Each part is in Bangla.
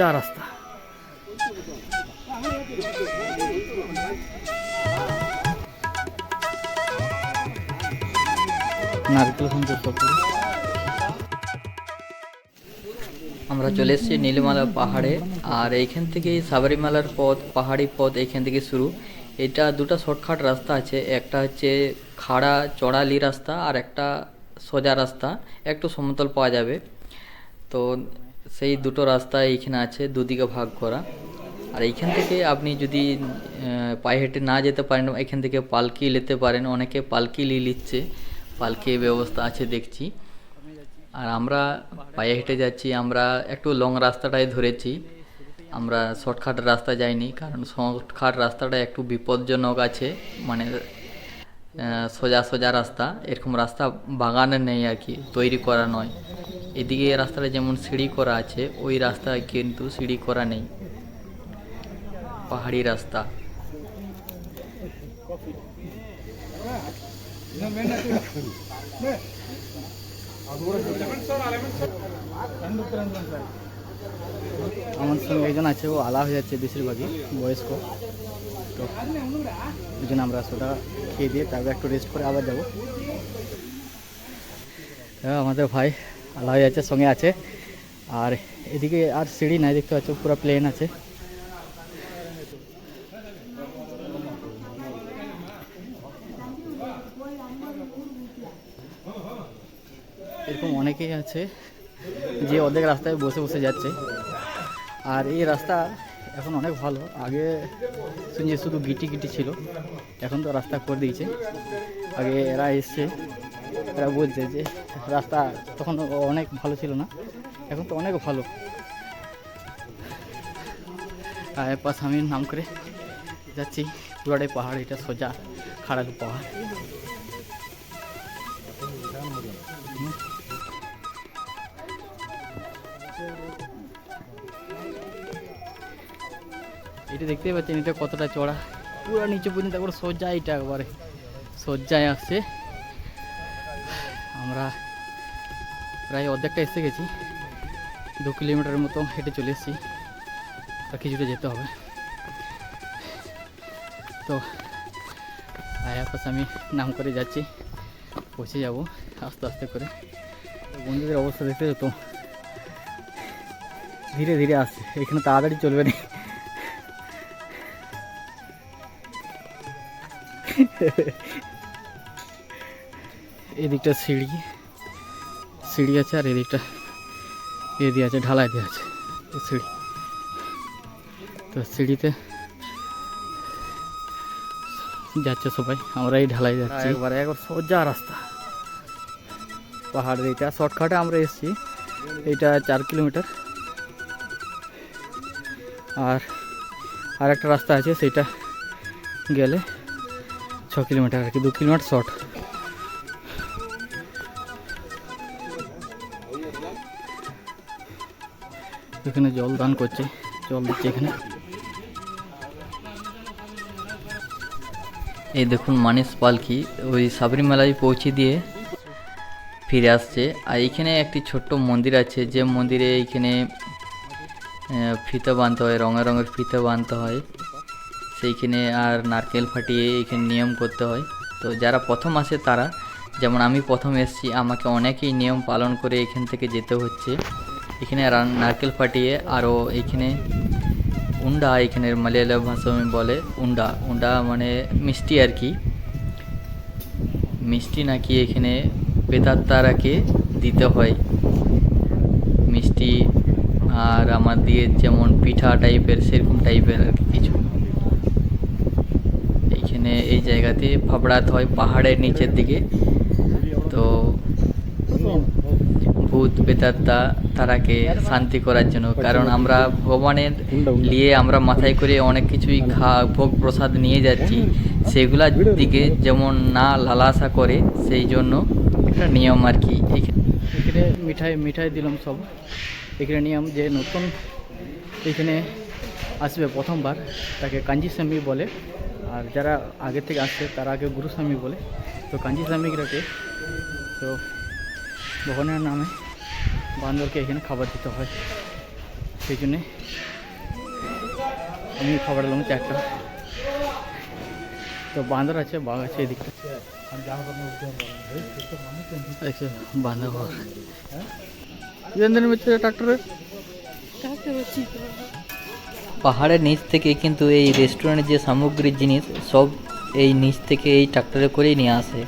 সোজা রাস্তা। আমরা চলে এসেছি নীলমালা পাহাড়ে, আর এইখান থেকেই সাবরিমালার পথ, পাহাড়ি পথ এইখান থেকে শুরু। এটা দুটো শর্টকাট রাস্তা আছে, একটা হচ্ছে খাড়া চড়ালি রাস্তা আর একটা সোজা রাস্তা। একটু সমতল পাওয়া যাবে। তো সেই দুটো রাস্তা এইখানে আছে, দুদিকে ভাগ করা। আর এইখান থেকে আপনি যদি পায়ে হেঁটে না যেতে পারেন, এখান থেকে পালকি নিতে পারেন। অনেকে পালকি নিয়ে নিচ্ছে পালকি ব্যবস্থা আছে দেখছি। আর আমরা পায়ে হেঁটে যাচ্ছি, আমরা একটু লং রাস্তাটাই ধরেছি। আমরা শর্টকাট রাস্তা যাইনি, কারণ শর্টকাট রাস্তাটা একটু বিপজ্জনক আছে। মানে সোজা সোজা রাস্তা, এরকম রাস্তা বাগানে নেই আর কি, তৈরি করা নয়। এদিকে রাস্তাটা যেমন সিঁড়ি করা আছে ওই রাস্তায় কিন্তু সিঁড়ি করা নেই। পাহাড়ি রাস্তা। আমার সঙ্গে একজন আছে ও আলা হয়ে যাচ্ছে বেশিরভাগই বয়স্ক। তো ওই জন্য আমরা সোটা খেয়ে দিয়ে তারপর একটু রেস্ট করে আবার যাব। হ্যাঁ, আমাদের ভাই আলা হয়ে যাচ্ছে সঙ্গে আছে। আর এদিকে আর সিঁড়ি নাই, দেখতে পাচ্ছ, পুরো প্লেন আছে। এরকম অনেকেই আছে যে অর্ধেক রাস্তায় বসে বসে যাচ্ছে। আর এই রাস্তা এখন অনেক ভালো। আগে শুনছি শুধু গিটি গিটি ছিল, এখন তো রাস্তা করে দিয়েছে। আগে এরা এসছে। এরা বলছে যে রাস্তা তখন অনেক ভালো ছিল না, এখন তো অনেক ভালো। আর পাশ আমি নাম করে যাচ্ছি, পুরাটাই পাহাড়, এটা সোজা খাড়াল পাহাড়। এটা দেখতেই পাচ্ছেন, এটা কতটা চড়া পুরো নিচে পর্যন্ত একবার সোজা এটা একবারে সজ্জায় আসছে। প্রায় অর্ধেকটা এসে গেছি। দু কিলোমিটারের মতো হেঁটে চলে এসেছি। আর কিছুটা যেতে হবে। তো আয়া পাশে আমি নাম করে যাচ্ছি। পৌঁছে যাব আস্তে আস্তে করে। বন্ধুদের অবস্থা দেখতে তো, ধীরে ধীরে আসছে। এখানে তাড়াতাড়ি চলবে না। এদিকটা সিঁড়ি। সিঁড়ি আছে আর এদিকটা এ দিয়ে আছে ঢালাই দিয়ে আছে এই সিঁড়ি। তো সিঁড়িতে যাচ্ছে সবাই আমরা এই ঢালাই যাচ্ছি। একবার একবার সোজা রাস্তা। পাহাড় এইটা শর্টকাটে আমরা এসেছি। এইটা চার কিলোমিটার। আর আর একটা রাস্তা আছে সেটা গেলে ছ কিলোমিটার আর কি দু কিলোমিটার শর্ট। এখানে জল দান করছে, জল দিচ্ছে এখানে। এই দেখুন মানিস পালকি ওই সাবরিমালায় পৌঁছে দিয়ে ফিরে আসছে। আর এইখানে একটি ছোট্ট মন্দির আছে, যে মন্দিরে এইখানে ফিতে বাঁধতে হয় রঙের রঙের ফিতে বাঁধতে হয়। সেইখানে আর নারকেল ফাটিয়ে এইখানে নিয়ম করতে হয়। তো যারা প্রথম আসে তারা, যেমন আমি প্রথম এসেছি, আমাকে অনেকেই নিয়ম পালন করে এখান থেকে যেতে হচ্ছে। এখানে নারকেল ফাটিয়ে আরও এইখানে উন্ডা এখানের মালয়ালম ভাষায় বলে উন্ডা। উন্ডা মানে মিষ্টি আর কি। মিষ্টি নাকি এখানে বেতাত্তারাকে দিতে হয়। মিষ্টি আর আমার দিয়ে যেমন পিঠা টাইপের, সেরকম টাইপের আর কি কিছু। এইখানে এই জায়গাতে ফাবড়াতে হয় পাহাড়ের নিচের দিকে। তো ভূত বেতাত্তা তারাকে শান্তি করার জন্য। কারণ আমরা ভগবানের নিয়ে আমরা মাথায় করে অনেক কিছুই খা, ভোগ প্রসাদ নিয়ে যাচ্ছি। সেগুলার দিকে যেমন না লালাসা করে, সেই জন্য একটা নিয়ম আর কি। এখানে মিঠাই মিঠাই দিলাম সব। এখানে নিয়ম যে নতুন এখানে আসবে প্রথমবার, তাকে কাঞ্জি স্বামী বলে। আর যারা আগে থেকে আসছে, তারা আগে গুরুস্বামী বলে। তো কাঞ্জি স্বামীরাকে তো ভগবানের নামে বান্দরকে এখানে খাবার দিতে হয়। সেই জন্যে আমি খাবার এলাম চারটা তো বান্দর আছে, বাঘ আছে এদিকটা। হচ্ছে ট্রাক্টরে পাহাড়ের নিচ থেকে কিন্তু এই রেস্টুরেন্টের যে সামগ্রীর জিনিস, সব এই নিচ থেকে এই ট্রাক্টরে করেই নিয়ে আসে।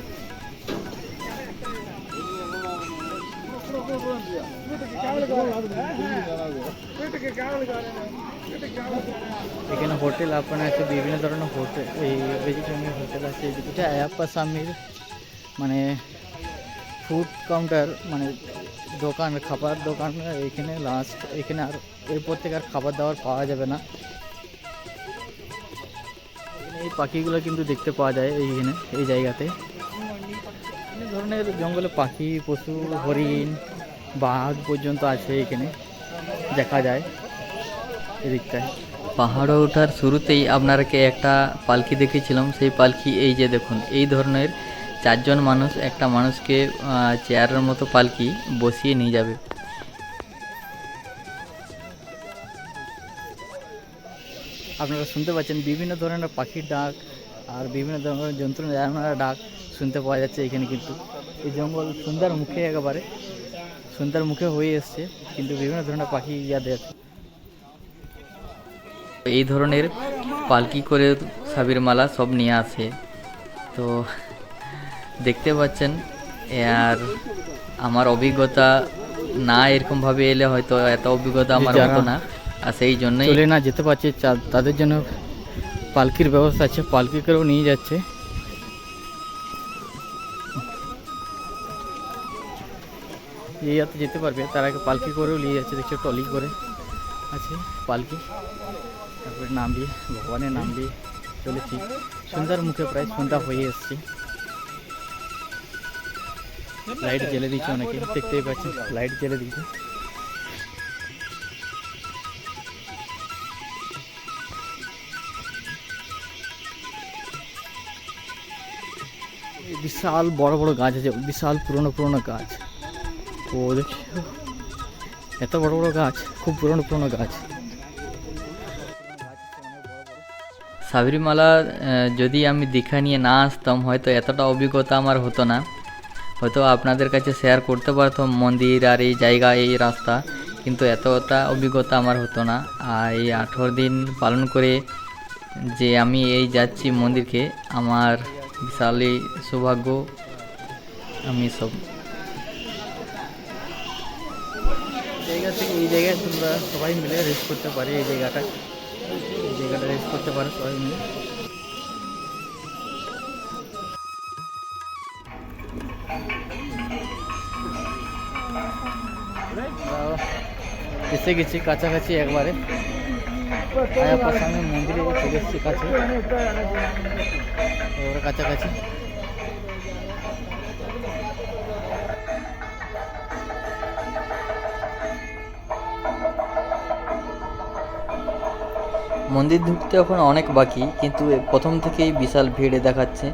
আছে এটা আয়াপ্পা স্বামীর মানে ফুড কাউন্টার মানে দোকান, খাবার দোকান, এখানে লাস্ট এখানে আর এরপর থেকে আর খাবার দাবার পাওয়া যাবে না। এই পাখিগুলো কিন্তু দেখতে পাওয়া যায় এইখানে, এই জায়গাতে। ধরনের জঙ্গলে পাখি, পশু, হরিণ, বাঘ পর্যন্ত আছে এখানে, দেখা যায় এদিকটায়। পাহাড়ে ওঠার শুরুতেই আপনাকে একটা পালকি দেখেছিলাম। সেই পালকি এই যে দেখুন, এই ধরনের চারজন মানুষ, একটা মানুষকে চেয়ারের মতো পালকি বসিয়ে নিয়ে যাবে। আপনারা শুনতে পাচ্ছেন বিভিন্ন ধরনের পাখির ডাক আর বিভিন্ন ধরনের যন্ত্র জানোয়ারের ডাক শুনতে পাওয়া যাচ্ছে এখানে কিন্তু। এই জঙ্গল সুন্দর মুখে একেবারে, সুন্দর মুখে হয়ে এসছে, কিন্তু বিভিন্ন ধরনের পাখি ইয়াদের এই ধরনের পালকি করে সাবির মালা সব নিয়ে আসে। তো দেখতে পাচ্ছেন আর আমার অভিজ্ঞতা না এরকমভাবে এলে হয়তো এত অভিজ্ঞতা আমার হতো না। আর সেই জন্যই চলে না যেতে পারছে তাদের জন্য পালকির ব্যবস্থা আছে পালকি করেও নিয়ে যাচ্ছে। যাতে যেতে পারবে তার আগে পালকি করেও নিয়ে যাচ্ছে দেখছ টলি করে আছে পালকি। তারপরে নাম নামবি ভগবানের নাম নামবি চলেছি। সন্ধ্যার মুখে প্রায় সন্ধ্যা হয়ে এসছে। লাইট জ্বেলে দিচ্ছে অনেকে, দেখতেই পাচ্ছেন লাইট জ্বেলে দিচ্ছে বিশাল বড় বড় গাছ আছে, বিশাল পুরনো পুরনো গাছ। ও দেখছ এত বড় বড় গাছ, খুব পুরনো পুরনো গাছ। সাবরিমালা যদি আমি দীঘা নিয়ে না আসতাম, হয়তো এতটা অভিজ্ঞতা আমার হতো না। হয়তো আপনাদের কাছে শেয়ার করতে পারতাম মন্দির আর এই জায়গা, এই রাস্তা, কিন্তু এতটা অভিজ্ঞতা আমার হতো না। আর এই আঠেরো দিন পালন করে যে আমি এই যাচ্ছি মন্দিরকে, আমার বিশালই সৌভাগ্য, আমি সব জায়গা থেকে এই জায়গায় তোমরা সবাই মিলে রেস্ট করতে পারি এই জায়গাটা। করতে পারে সবাই মিলে। এসে গেছি কাছাকাছি একবারে। মন্দিরে চলে এসেছি কাছে। কাছাকাছি। মন্দির ঢুকতে এখন অনেক বাকি, কিন্তু প্রথম থেকেই বিশাল ভিড়ে দেখাচ্ছে।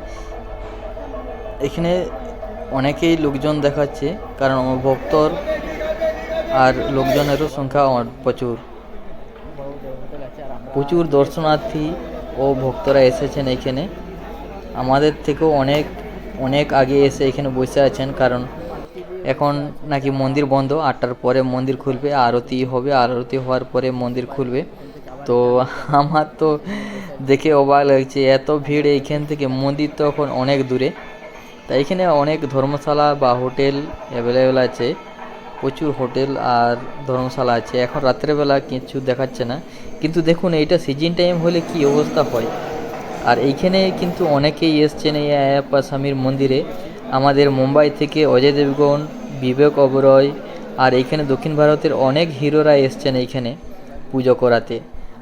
এখানে অনেকেই লোকজন দেখাচ্ছে, কারণ ভক্তর আর লোকজনেরও সংখ্যা প্রচুর। প্রচুর দর্শনার্থী ও ভক্তরা এসেছেন এখানে। আমাদের থেকেও অনেক অনেক আগে এসে এখানে বসে আছেন, কারণ এখন নাকি মন্দির বন্ধ, আটটার পরে মন্দির খুলবে, আরতি হবে, আরতি হওয়ার পরে মন্দির খুলবে। তো আমার তো দেখে অবাক লাগছে, এত ভিড় এইখান থেকে। মন্দির তো এখন অনেক দূরে। তাই এখানে অনেক ধর্মশালা বা হোটেল অ্যাভেলেবেল আছে। প্রচুর হোটেল আর ধর্মশালা আছে। এখন রাত্রেবেলা কিছু দেখাচ্ছে না। কিন্তু দেখুন, এইটা সিজন টাইম হলে কি অবস্থা হয়। আর এইখানে কিন্তু অনেকেই এসছেন এই আয়াপ্পা স্বামীর মন্দিরে। আমাদের মুম্বাই থেকে অজয় দেবগণ, বিবেক ওবরয় আর এইখানে দক্ষিণ ভারতের অনেক হিরোরা এসছেন এইখানে পুজো করাতে।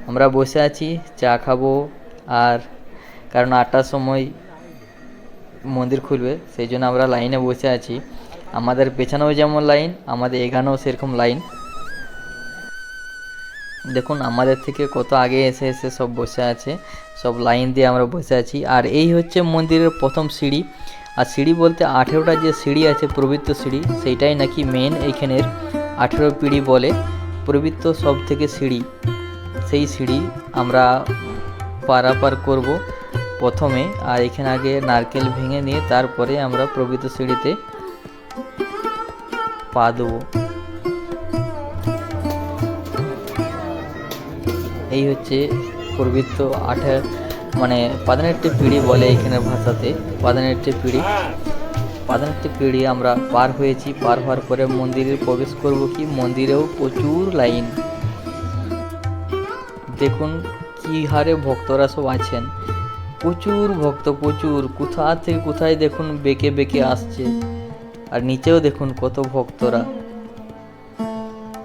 আমরা বসে আছি, চা খাব আর কারণ আটটার সময় মন্দির খুলবে, সেই জন্য আমরা লাইনে বসে আছি। আমাদের পেছনেও যেমন লাইন, আমাদের এখানেও সেরকম লাইন। দেখুন, আমাদের থেকে কত আগে এসে এসে সব বসে আছে, সব লাইন দিয়ে আমরা বসে আছি। আর এই হচ্ছে মন্দিরের প্রথম সিঁড়ি। আর সিঁড়ি বলতে আঠেরোটা যে সিঁড়ি আছে, পবিত্র সিঁড়ি, সেইটাই নাকি মেন এইখানের আঠেরো পিঁড়ি বলে পবিত্র সব থেকে সিঁড়ি। সেই সিঁড়ি আমরা পারাপার করব প্রথমে, আর এখানে আগে নারকেল ভেঙে নিয়ে তারপরে আমরা পবিত্র সিঁড়িতে পা দেবো। এই হচ্ছে পবিত্র আঠের মানে পাদানেরটি পিঁড়ি বলে এখানের ভাষাতে, পাদানেরটি পিঁড়ি। পাদানেরটি পিঁড়ি আমরা পার হয়েছি, পার হওয়ার পরে মন্দিরে প্রবেশ করব কি? মন্দিরেও প্রচুর লাইন। দেখুন কি হারে ভক্তরা সব আছেন। প্রচুর ভক্ত, প্রচুর। কোথা থেকে কোথায় দেখুন বেঁকে বেঁকে আসছে। আর নিচেও দেখুন কত ভক্তরা।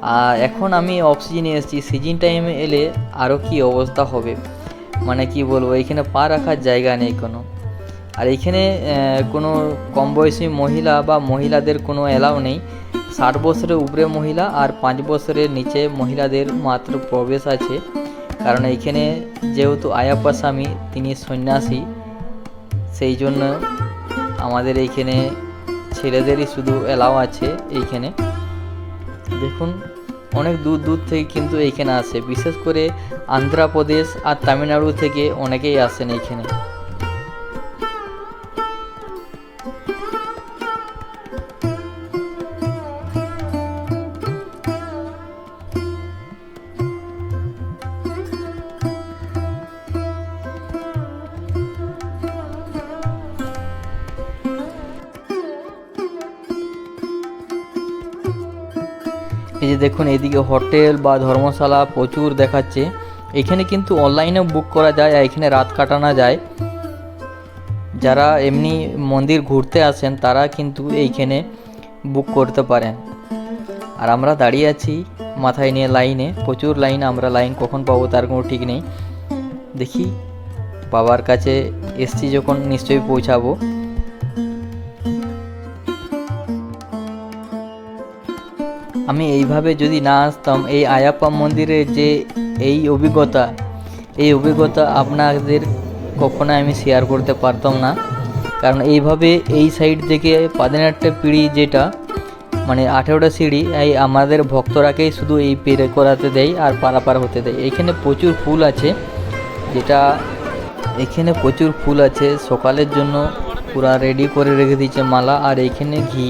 আর এখন আমি অফ সিজনে এসেছি। সিজন টাইমে এলে আরও কি অবস্থা হবে? মানে কি বলব, এখানে পা রাখার জায়গা নেই কোনো। আর এখানে কোনো কম বয়সী মহিলা বা মহিলাদের কোনো অ্যালাউ নেই। ষাট বছরের উপরে মহিলা আর পাঁচ বছরের নিচে মহিলাদের মাত্র প্রবেশ আছে। কারণ এইখানে যেহেতু আয়াপ্পা স্বামী, তিনি সন্ন্যাসী, সেই জন্য আমাদের এইখানে ছেলেদেরই শুধু এলাও আছে এইখানে। দেখুন, অনেক দূর দূর থেকে কিন্তু এইখানে আসে। বিশেষ করে আন্ধ্রপ্রদেশ আর তামিলনাড়ু থেকে অনেকেই আসেন এইখানে। যে দেখুন এদিকে হোটেল বা ধর্মশালা প্রচুর দেখাচ্ছে। এখানে কিন্তু অনলাইনে বুক করা যায় আর এখানে রাত কাটানো যায়। যারা এমনি মন্দির ঘুরতে আসেন, তারা কিন্তু এইখানে বুক করতে পারেন। আর আমরা দাঁড়িয়ে আছি মাথায় নিয়ে লাইনে প্রচুর লাইন আমরা লাইন কখন পাবো তার কোনো ঠিক নেই। দেখি, বাবার কাছে এসছি যখন নিশ্চয়ই পৌঁছাবো। আমি এইভাবে যদি না আসতাম, এই আয়াপ্পা মন্দিরের যে এই অভিজ্ঞতা এই অভিজ্ঞতা আপনাদের কখনো আমি শেয়ার করতে পারতাম না। কারণ এইভাবে এই সাইড থেকে পাদিনাট্টা পিঁড়ি যেটা মানে আঠেরোটা সিঁড়ি, এই আমাদের ভক্তরাকেই শুধু এই পেরে করাতে দেয় আর পারাপার হতে দেয়। এখানে প্রচুর ফুল আছে, যেটা এখানে প্রচুর ফুল আছে। সকালের জন্য পুরা রেডি করে রেখে দিয়েছে মালা আর এইখানে ঘি।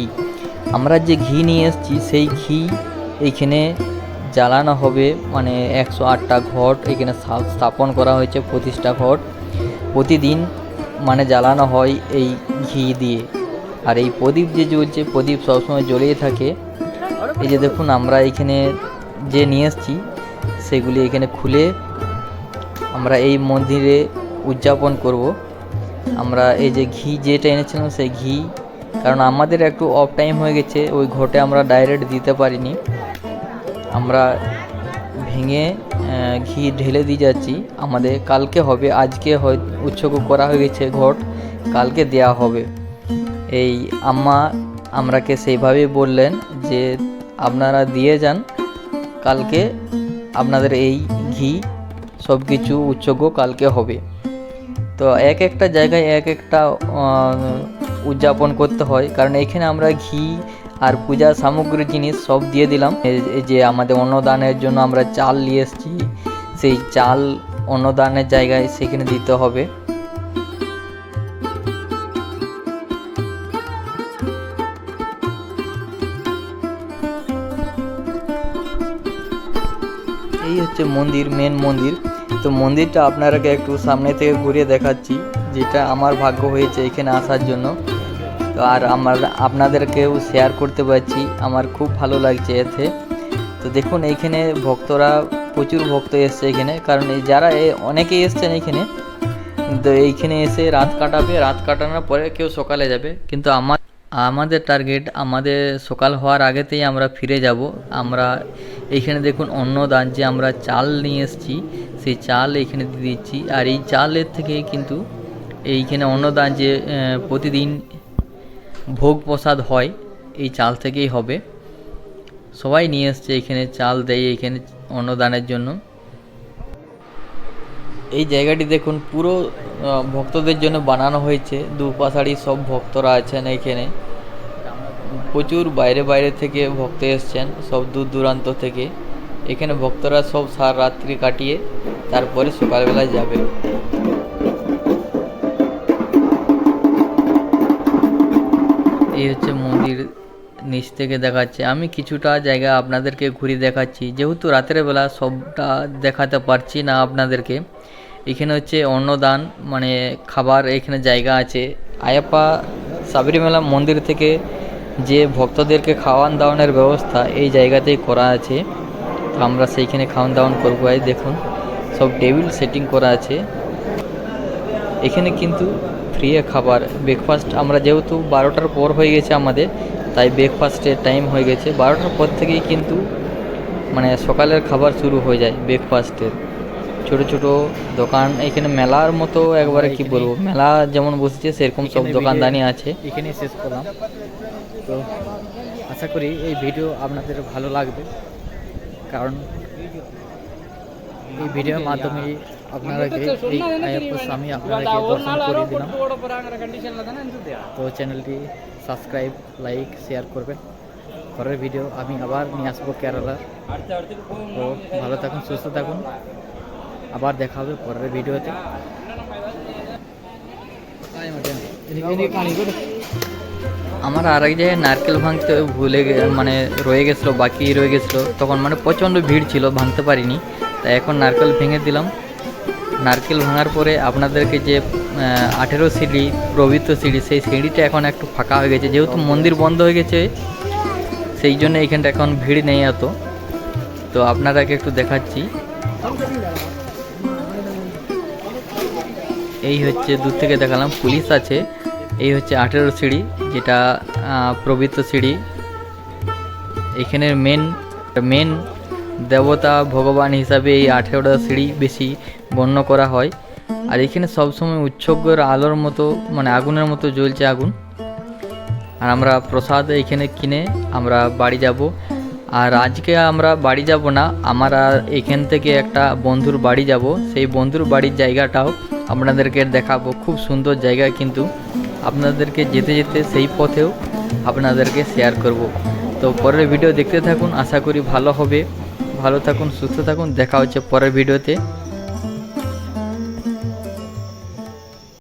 আমরা যে ঘি নিয়ে এসেছি, সেই ঘি এইখানে জ্বালানো হবে। মানে একশো আটটা ঘট এখানে স্থাপন করা হয়েছে পঁচিশটা ঘট। প্রতিদিন মানে জ্বালানো হয় এই ঘি দিয়ে। আর এই প্রদীপ যে জ্বলছে, প্রদীপ সবসময় জ্বলেই থাকে। এই যে দেখুন, আমরা এখানে যে নিয়ে এসেছি, সেগুলি এখানে খুলে আমরা এই মন্দিরে উদযাপন করব। আমরা এই যে ঘি যেটা এনেছিলাম, সেই ঘি কারণ আমাদের একটু অফ টাইম হয়ে গেছে, ওই ঘটে আমরা ডাইরেক্ট দিতে পারিনি। আমরা ভেঙে ঘি ঢেলে দিয়ে যাচ্ছি। আমাদের কালকে হবে, আজকে হয় উৎসর্গ করা হয়ে গেছে ঘট কালকে দেয়া হবে। এই আম্মা আমরাকে সেইভাবেই বললেন যে, আপনারা দিয়ে যান। কালকে আপনাদের এই ঘি সব কিছু উৎসর্গ কালকে হবে। তো এক একটা জায়গায় এক একটা উদযাপন করতে হয়। কারণ এখানে আমরা ঘি আর পূজা সামগ্রী জিনিস সব দিয়ে দিলাম। যে আমাদের অন্নদানের জন্য আমরা চাল নিয়ে এসেছি। সেই চাল অন্নদানের জায়গায় সেখানে দিতে হবে। এই হচ্ছে মন্দির মেন মন্দির। তো মন্দিরটা আপনারাকে একটু সামনে থেকে ঘুরিয়ে দেখাচ্ছি, যেটা আমার ভাগ্য হয়েছে এখানে আসার জন্য। তো আর আমার আপনাদেরকেও শেয়ার করতে পারছি। আমার খুব ভালো লাগছে এতে। তো দেখুন, এইখানে ভক্তরা, প্রচুর ভক্ত এসছে এখানে। কারণ এই যারা এ- অনেকেই এসছেন এইখানে তো এইখানে এসে রাত কাটাবে। রাত কাটানোর পরে কেউ সকালে যাবে। কিন্তু আমার আমাদের টার্গেট আমাদের সকাল হওয়ার আগেতেই আমরা ফিরে যাব। আমরা এইখানে দেখুন অন্নদান যে আমরা চাল নিয়ে এসেছি, সেই চাল এইখানে দিয়ে দিচ্ছি। আর এই চালের থেকে কিন্তু এইখানে অন্নদান যে প্রতিদিন ভোগ প্রসাদ হয়, এই চাল থেকেই হবে। সবাই নিয়ে এসছে এখানে চাল দেয় এখানে অন্নদানের জন্য। এই জায়গাটি দেখুন, পুরো ভক্তদের জন্য বানানো হয়েছে। দুপাশাড়ি সব ভক্তরা আছেন এখানে। প্রচুর বাইরে বাইরে থেকে ভক্ত এসছেন, সব দূর দূরান্ত থেকে। এখানে ভক্তরা সব সারা রাত্রি কাটিয়ে তারপরে সকালবেলায় যাবে। এই হচ্ছে মন্দির নিচ থেকে দেখাচ্ছে। আমি কিছুটা জায়গা আপনাদেরকে ঘুরে দেখাচ্ছি। যেহেতু রাতের বেলা সবটা দেখাতে পারছি না আপনাদেরকে, এখানে হচ্ছে অন্নদান মানে খাবার এখানে জায়গা আছে। আয়াপ্পা সাবরিমেলা মন্দির থেকে যে ভক্তদেরকে খাওয়ান দাওয়ানোর ব্যবস্থা এই জায়গাতেই করা আছে। তো আমরা সেইখানে খাওয়ান দাওয়ান করব। দেখুন, সব টেবিল সেটিং করা আছে। এখানে কিন্তু ফ্রি খাবার। ব্রেকফাস্ট আমরা যেহেতু বারোটার পর হয়ে গেছে আমাদের তাই ব্রেকফাস্টের টাইম হয়ে গেছে। বারোটার পর থেকেই কিন্তু মানে সকালের খাবার শুরু হয়ে যায় ব্রেকফাস্টের ছোট ছোট দোকান এখানে মেলার মতো একবারে কি বলব? মেলা যেমন বসেছে সেরকম সব দোকানদানি আছে। এখানে শেষ করলাম। তো আশা করি এই ভিডিও আপনাদের ভালো লাগবে। কারণ এই ভিডিওর মাধ্যমে আপনারাকে এই আয়াপ্পা স্বামী আপনারাকে দর্শন করে দিলাম তো চ্যানেলটি সাবস্ক্রাইব লাইক শেয়ার করবেন পরের ভিডিও আমি আবার নিয়ে আসব কেরালার তো ভালো থাকুন সুস্থ থাকুন আবার দেখা হবে পরের ভিডিওতে আমার আর এক জায়গায় নারকেল ভাঙতে ভুলে মানে রয়ে গেছিল বাকি রয়ে গেছিল। তখন মানে প্রচণ্ড ভিড় ছিল ভাঙতে পারিনি। তাই এখন নারকেল ভেঙে দিলাম। নারকেল ভাঙার পরে আপনাদেরকে যে আঠেরো সিঁড়ি পবিত্র সিঁড়ি সেই সিঁড়িটা এখন একটু ফাঁকা হয়ে গেছে। যেহেতু মন্দির বন্ধ হয়ে গেছে সেই জন্য এইখানটা এখন ভিড় নেই এত। তো আপনারাকে একটু দেখাচ্ছি। এই হচ্ছে দূর থেকে দেখালাম পুলিশ আছে। এই হচ্ছে আঠেরো সিঁড়ি যেটা পবিত্র সিঁড়ি। এখানের মেন মেন দেবতা ভগবান হিসাবে এই আঠেরোটা সিঁড়ি বেশি গণ্য করা হয়। আর এখানে সবসময় উৎসর্গের আলোর মতো মানে আগুনের মতো জ্বলছে আগুন। আর আমরা প্রসাদ এখানে কিনে আমরা বাড়ি যাব। আর আজকে আমরা বাড়ি যাব না, আমরা এখান থেকে একটা বন্ধুর বাড়ি যাব। সেই বন্ধুর বাড়ির জায়গাটাও আপনাদেরকে দেখাবো। খুব সুন্দর জায়গা কিন্তু। আপনাদেরকে যেতে যেতে সেই পথেও আপনাদেরকে শেয়ার করব। তো পরের ভিডিও দেখতে থাকুন। আশা করি ভালো হবে। ভালো থাকুন সুস্থ থাকুন দেখা হচ্ছে পরের ভিডিওতে।